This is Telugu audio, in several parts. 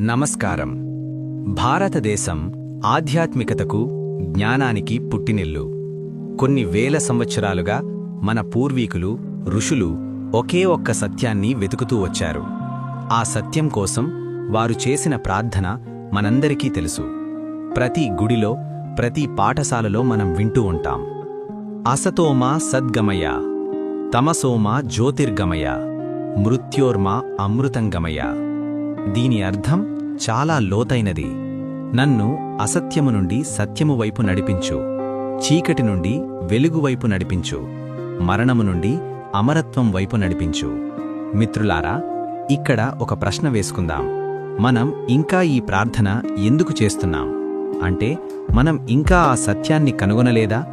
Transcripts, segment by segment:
నమస్కారం. భారతదేశం ఆధ్యాత్మికతకు జ్ఞానానికి పుట్టినిల్లు. కొన్ని వేల సంవత్సరాలుగా మన పూర్వీకులు ఋషులు ఒకే ఒక్క సత్యాన్ని వెతుకుతూ వచ్చారు. ఆ సత్యం కోసం వారు చేసిన ప్రార్థన మనందరికీ తెలుసు. ప్రతి గుడిలో ప్రతి పాఠశాలలో మనం వింటూ ఉంటాం. అసతోమా సద్గమయ తమసోమా జ్యోతిర్గమయ మృత్యోర్మ అమృతంగమయ. దీని అర్థం చాలా లోతైనది. నన్ను అసత్యము నుండి సత్యము వైపు నడిపించు. చీకటి నుండి వెలుగు వైపు నడిపించు. మరణము నుండి అమరత్వం వైపు నడిపించు. మిత్రులారా ఇక్కడ ఒక ప్రశ్న వేసుకుందాం. మనం ఇంకా ఈ ప్రార్థన ఎందుకు చేస్తున్నాం? అంటే మనం ఇంకా ఆ సత్యాన్ని కనుగొనలేదా?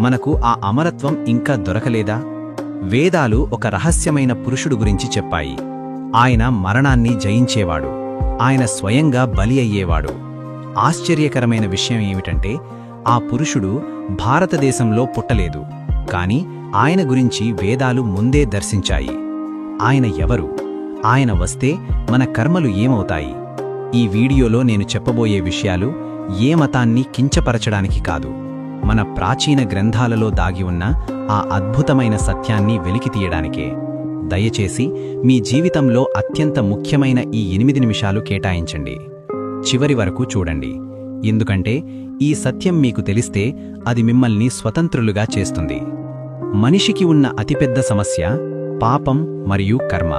మనకు ఆ అమరత్వం ఇంకా దొరకలేదా? వేదాలు ఒక రహస్యమైన పురుషుడు గురించి చెప్పాయి. ఆయన మరణాన్ని జయించేవాడు. ఆయన స్వయంగా బలి అయ్యేవాడు. ఆశ్చర్యకరమైన విషయం ఏమిటంటే ఆ పురుషుడు భారతదేశంలో పుట్టలేదు. కాని ఆయన గురించి వేదాలు ముందే దర్శించాయి. ఆయన ఎవరు? ఆయన వస్తే మన కర్మలు ఏమవుతాయి? ఈ వీడియోలో నేను చెప్పబోయే విషయాలు ఏ మతాన్ని కించపరచడానికి కాదు. మన ప్రాచీన గ్రంథాలలో దాగి ఉన్న ఆ అద్భుతమైన సత్యాన్ని వెలికితీయడానికే. దయచేసి మీ జీవితంలో అత్యంత ముఖ్యమైన ఈ ఎనిమిది నిమిషాలు కేటాయించండి. చివరి వరకు చూడండి. ఎందుకంటే ఈ సత్యం మీకు తెలిస్తే అది మిమ్మల్ని స్వతంత్రులుగా చేస్తుంది. మనిషికి ఉన్న అతిపెద్ద సమస్య పాపం మరియు కర్మ.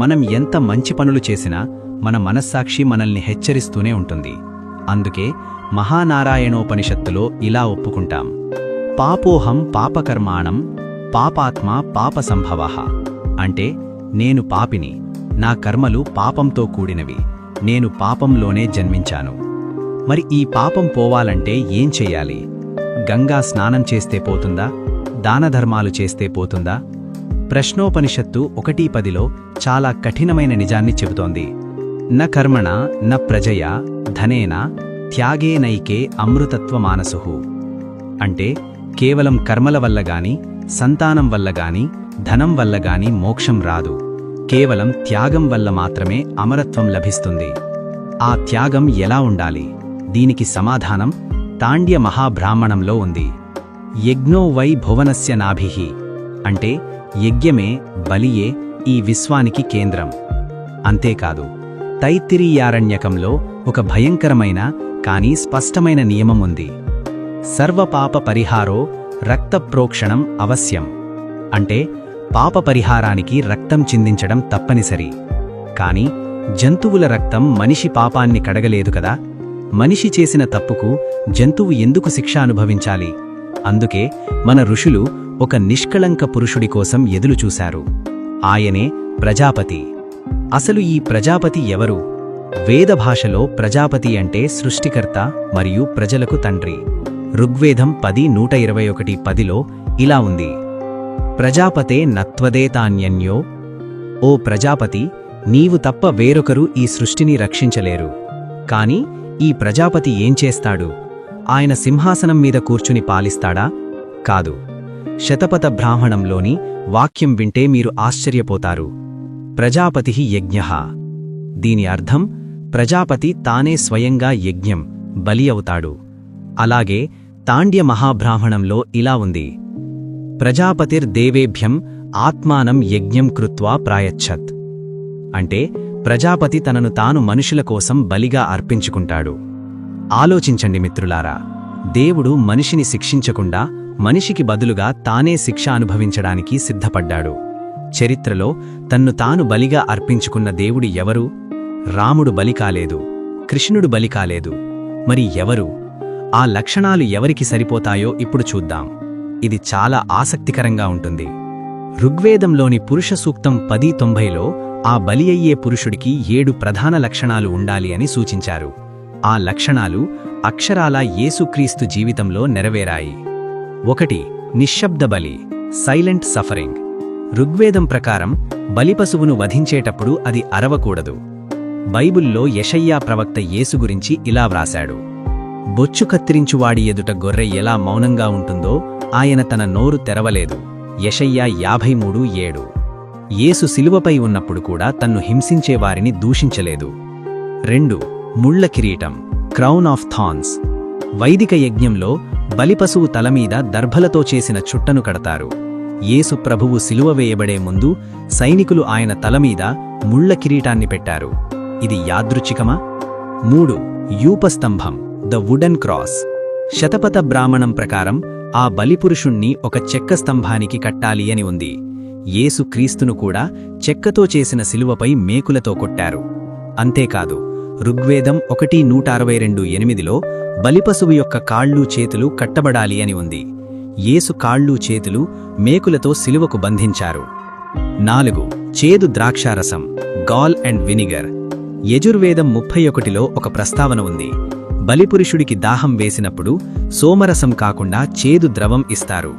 మనం ఎంత మంచి పనులు చేసినా మన మనస్సాక్షి మనల్ని హెచ్చరిస్తూనే ఉంటుంది. అందుకే మహానారాయణోపనిషత్తులో ఇలా ఒప్పుకుంటాం. పాపోహం పాపకర్మాణం పాపాత్మ పాప సంభవ అంటే నేను పాపిని నా కర్మలు పాపంతో కూడినవి నేను పాపంలోనే జన్మించాను. మరి ఈ పాపం పోవాలంటే ఏం చెయ్యాలి గంగా స్నానం చేస్తే పోతుందా? దానధర్మాలు చేస్తే పోతుందా? ప్రశ్నోపనిషత్తు ఒకటీ పదిలో చాలా కఠినమైన నిజాన్ని చెబుతోంది. న కర్మణ న ప్రజయ ధనేన త్యాగేనైకే అమృతత్వమానసుహు అంటే కేవలం కర్మల వల్ల గాని సంతానం వల్ల గాని ధనం వల్ల గాని మోక్షం రాదు. కేవలం త్యాగం వల్ల మాత్రమే అమరత్వం లభిస్తుంది. ఆ త్యాగం ఎలా ఉండాలి? దీనికి సమాధానం తాండ్య మహాబ్రాహ్మణంలో ఉంది. యజ్ఞో వై భువనస్య నాభిహి అంటే యజ్ఞమే బలియే ఈ విశ్వానికి కేంద్రం. అంతేకాదు తైత్తిరీయారణ్యకంలో ఒక భయంకరమైన కానీ స్పష్టమైన నియమం ఉంది. సర్వపాప పరిహారో రక్తప్రోక్షణం అవశ్యం. అంటే పాప పరిహారానికి రక్తం చిందించడం తప్పనిసరి. కాని జంతువుల రక్తం మనిషి పాపాన్ని కడగలేదు కదా? మనిషి చేసిన తప్పుకు జంతువు ఎందుకు శిక్ష అనుభవించాలి? అందుకే మన ఋషులు ఒక నిష్కళంక పురుషుడి కోసం ఎదులుచూశారు ఆయనే ప్రజాపతి. అసలు ఈ ప్రజాపతి ఎవరు? వేద భాషలో ప్రజాపతి అంటే సృష్టికర్త మరియు ప్రజలకు తండ్రి. ఋగ్వేదం పది నూట ఇరవై ఒకటి పదిలో ఇలా ఉంది. ప్రజాపతే నత్వదేతాన్యన్యో. ఓ ప్రజాపతి నీవు తప్ప వేరొకరు ఈ సృష్టిని రక్షించలేరు. కాని ఈ ప్రజాపతి ఏం చేస్తాడు? ఆయన సింహాసనం మీద కూర్చుని పాలిస్తాడా? కాదు. శతపథ బ్రాహ్మణంలోని వాక్యం వింటే మీరు ఆశ్చర్యపోతారు. ప్రజాపతి యజ్ఞ. దీని అర్థం ప్రజాపతి తానే స్వయంగా యజ్ఞం బలి అవుతాడు. అలాగే తాండ్య మహాబ్రాహ్మణంలో ఇలా ఉంది. ప్రజాపతిర్దేవేభ్యం ఆత్మానం యజ్ఞం కృత్వా ప్రాయచ్చత్ అంటే ప్రజాపతి తనను తాను మనుషుల కోసం బలిగా అర్పించుకుంటాడు. ఆలోచించండి మిత్రులారా దేవుడు మనిషిని శిక్షించకుండా మనిషికి బదులుగా తానే శిక్ష అనుభవించడానికి సిద్ధపడ్డాడు. చరిత్రలో తన్ను తాను బలిగా అర్పించుకున్న దేవుడు ఎవరు? రాముడు బలి కాలేదు కృష్ణుడు బలి కాలేదు. మరి ఎవరు? ఆ లక్షణాలు ఎవరికి సరిపోతాయో ఇప్పుడు చూద్దాం. ఇది చాలా ఆసక్తికరంగా ఉంటుంది. ఋగ్వేదంలోని పురుష సూక్తం పది తొంభైలో ఆ బలి అయ్యే పురుషుడికి ఏడు ప్రధాన లక్షణాలు ఉండాలి అని సూచించారు. ఆ లక్షణాలు అక్షరాల యేసుక్రీస్తు జీవితంలో నెరవేరాయి. ఒకటి నిశ్శబ్ద బలి సైలెంట్ సఫరింగ్. ఋగ్వేదం ప్రకారం బలిపశువును వధించేటప్పుడు అది అరవకూడదు. బైబుల్లో యషయ్యా ప్రవక్త యేసు గురించి ఇలా వ్రాశాడు. బొచ్చు కత్తిరించువాడి ఎదుట గొర్రె ఎలా మౌనంగా ఉంటుందో ఆయన తన నోరు తెరవలేదు. యషయ్యా యాభై మూడు ఏడు. యేసు శిలువపై ఉన్నప్పుడు కూడా తన్ను హింసించేవారిని దూషించలేదు. రెండు. ముళ్ళ కిరీటం. Crown of thorns. వైదిక యజ్ఞంలో బలిపశువు తలమీద దర్భలతో చేసిన చుట్టను కడతారు. యేసు ప్రభువు సిలువ వేయబడే ముందు సైనికులు ఆయన తలమీద ముళ్ళ కిరీటాన్ని పెట్టారు. ఇది యాదృచ్ఛికమా? మూడు. యూపస్తంభం. The wooden cross. శతపథ బ్రాహ్మణం ప్రకారం ఆ బలిపురుషుణ్ణి ఒక చెక్క స్తంభానికి కట్టాలి అని ఉంది. యేసు క్రీస్తును కూడా చెక్కతో చేసిన శిలువపై మేకులతో కొట్టారు. అంతేకాదు ఋగ్వేదం ఒకటి నూట అరవై రెండు ఎనిమిదిలో బలిపశువు యొక్క కాళ్ళు చేతులు కట్టబడాలి అని ఉంది. యేసు కాళ్ళు చేతులు మేకులతో సిలువకు బంధించారు. నాలుగు చేదు ద్రాక్షారసం గాల్ అండ్ వినిగర్. యజుర్వేదం ముప్పై ఒకటిలో ఒక ప్రస్తావన ఉంది. బలిపురుషుడికి దాహం వేసినప్పుడు సోమరసం కాకుండా చేదు ద్రవం ఇస్తారు.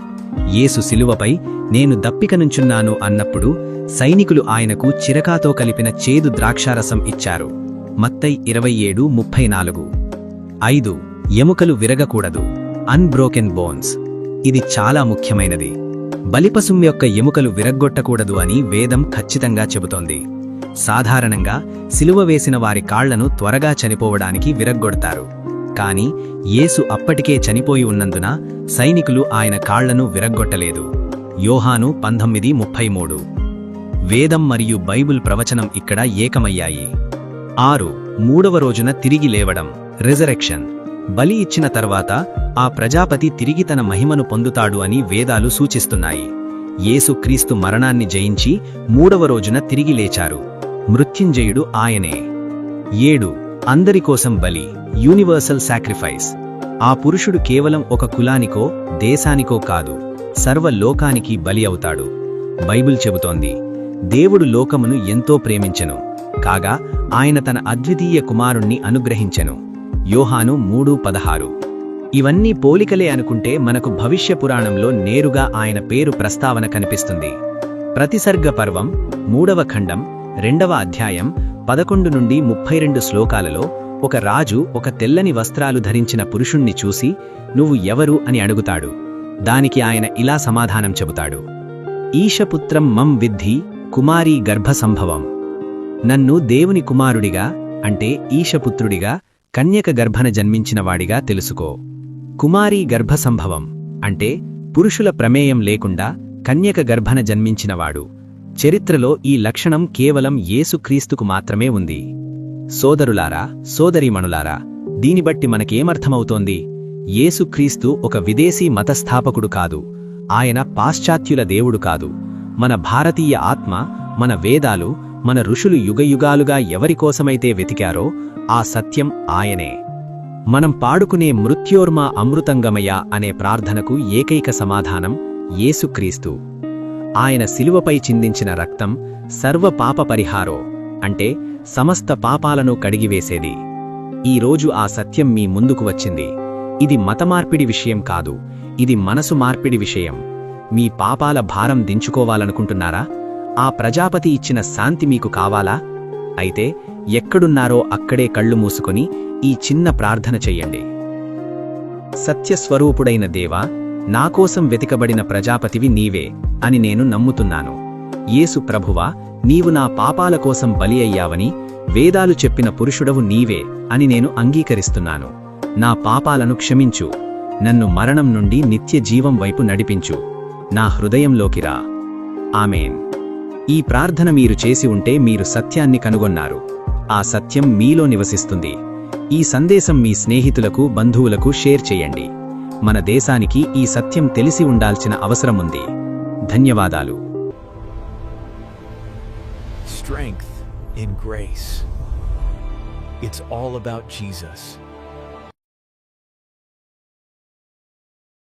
యేసు శిలువపై నేను దప్పికనుంచున్నాను అన్నప్పుడు సైనికులు ఆయనకు చిరకాతో కలిపిన చేదు ద్రాక్షారసం ఇచ్చారు. మత్తై ఇరవై ఏడు ముప్పై నాలుగు ఐదు. ఎముకలు విరగకూడదు. Unbroken bones. ఇది చాలా ముఖ్యమైనది. బలిపశుం యొక్క ఎముకలు విరగ్గొట్టకూడదు అని వేదం ఖచ్చితంగా చెబుతోంది. సాధారణంగా సిలువ వేసిన వారి కాళ్ళను త్వరగా చనిపోవడానికి విరగ్గొడతారు. కాని యేసు అప్పటికే చనిపోయి ఉన్నందున సైనికులు ఆయన కాళ్ళను విరగ్గొట్టలేదు. యోహాను పంతొమ్మిది ముప్పై మూడు. వేదం మరియు బైబుల్ ప్రవచనం ఇక్కడ ఏకమయ్యాయి. ఆరు. మూడవ రోజున తిరిగి లేవడం. రిజరెక్షన్. బలి ఇచ్చిన తర్వాత ఆ ప్రజాపతి తిరిగి తన మహిమను పొందుతాడు అని వేదాలు సూచిస్తున్నాయి. యేసు క్రీస్తు మరణాన్ని జయించి మూడవ రోజున తిరిగి లేచారు. మృత్యుంజయుడు ఆయనే. ఏడు అందరికోసం బలి యూనివర్సల్ సాక్రిఫైస్. ఆ పురుషుడు కేవలం ఒక కులానికో దేశానికో కాదు సర్వ లోకానికి బలి అవుతాడు. బైబిల్ చెబుతోంది దేవుడు లోకమును ఎంతో ప్రేమించెను కాగా ఆయన తన అద్వితీయ కుమారుణ్ణి అనుగ్రహించెను. యోహాను మూడు పదహారు. ఇవన్నీ పోలికలే అనుకుంటే మనకు భవిష్య పురాణంలో నేరుగా ఆయన పేరు ప్రస్తావన కనిపిస్తుంది. ప్రతిసర్గ పర్వం మూడవ ఖండం రెండవ అధ్యాయం పదకొండు నుండి ముప్పై రెండు శ్లోకాలలో ఒక రాజు ఒక తెల్లని వస్త్రాలు ధరించిన పురుషుణ్ణి చూసి నువ్వు ఎవరు? అని అడుగుతాడు. దానికి ఆయన ఇలా సమాధానం చెబుతాడు. ఈశపుత్రం మం విద్ధి కుమారీ గర్భసంభవం. నన్ను దేవుని కుమారుడిగా అంటే ఈశపుత్రుడిగా కన్యక గర్భన జన్మించినవాడిగా తెలుసుకో. కుమారీ గర్భసంభవం అంటే పురుషుల ప్రమేయం లేకుండా కన్యక గర్భన జన్మించినవాడు చరిత్రలో ఈ లక్షణం కేవలం యేసుక్రీస్తుకు మాత్రమే ఉంది. సోదరులారా సోదరీమణులారా దీనిబట్టి మనకేమర్థమవుతోంది? యేసుక్రీస్తు ఒక విదేశీ మతస్థాపకుడు కాదు. ఆయన పాశ్చాత్యుల దేవుడు కాదు. మన భారతీయ ఆత్మ మన వేదాలు మన ఋషులు యుగయుగాలుగా ఎవరికోసమైతే వెతికారో ఆ సత్యం ఆయనే. మనం పాడుకునే మృత్యోర్మ అమృతంగమయ అనే ప్రార్థనకు ఏకైక సమాధానం యేసుక్రీస్తు. ఆయన శిలువపై చిందించిన రక్తం సర్వ పాప పరిహారో అంటే సమస్త పాపాలను కడిగివేసేది. ఈరోజు ఆ సత్యం మీ ముందుకు వచ్చింది. ఇది మతమార్పిడి విషయం కాదు. ఇది మనసు మార్పిడి విషయం. మీ పాపాల భారం దించుకోవాలనుకుంటున్నారా? ఆ ప్రజాపతి ఇచ్చిన శాంతి మీకు కావాలా? అయితే ఎక్కడున్నారో అక్కడే కళ్ళు మూసుకొని ఈ చిన్న ప్రార్థన చెయ్యండి. సత్యస్వరూపుడైన దేవా నాకోసం వెతికబడిన ప్రజాపతివి నీవే అని నేను నమ్ముతున్నాను. యేసు ప్రభువా నీవు నా పాపాల కోసం బలి అయ్యావని వేదాలు చెప్పిన పురుషుడవు నీవే అని నేను అంగీకరిస్తున్నాను. నా పాపాలను క్షమించు. నన్ను మరణం నుండి నిత్య జీవం వైపు నడిపించు. నా హృదయంలోకి రా. ఆమెన్. ఈ ప్రార్థన మీరు చేసి ఉంటే మీరు సత్యాన్ని కనుగొన్నారు. ఆ సత్యం మీలో నివసిస్తుంది. ఈ సందేశం మీ స్నేహితులకు బంధువులకు షేర్ చేయండి. మన దేశానికి ఈ సత్యం తెలిసి ఉండాల్సిన అవసరముంది. ధన్యవాదాలు. It's all about Jesus.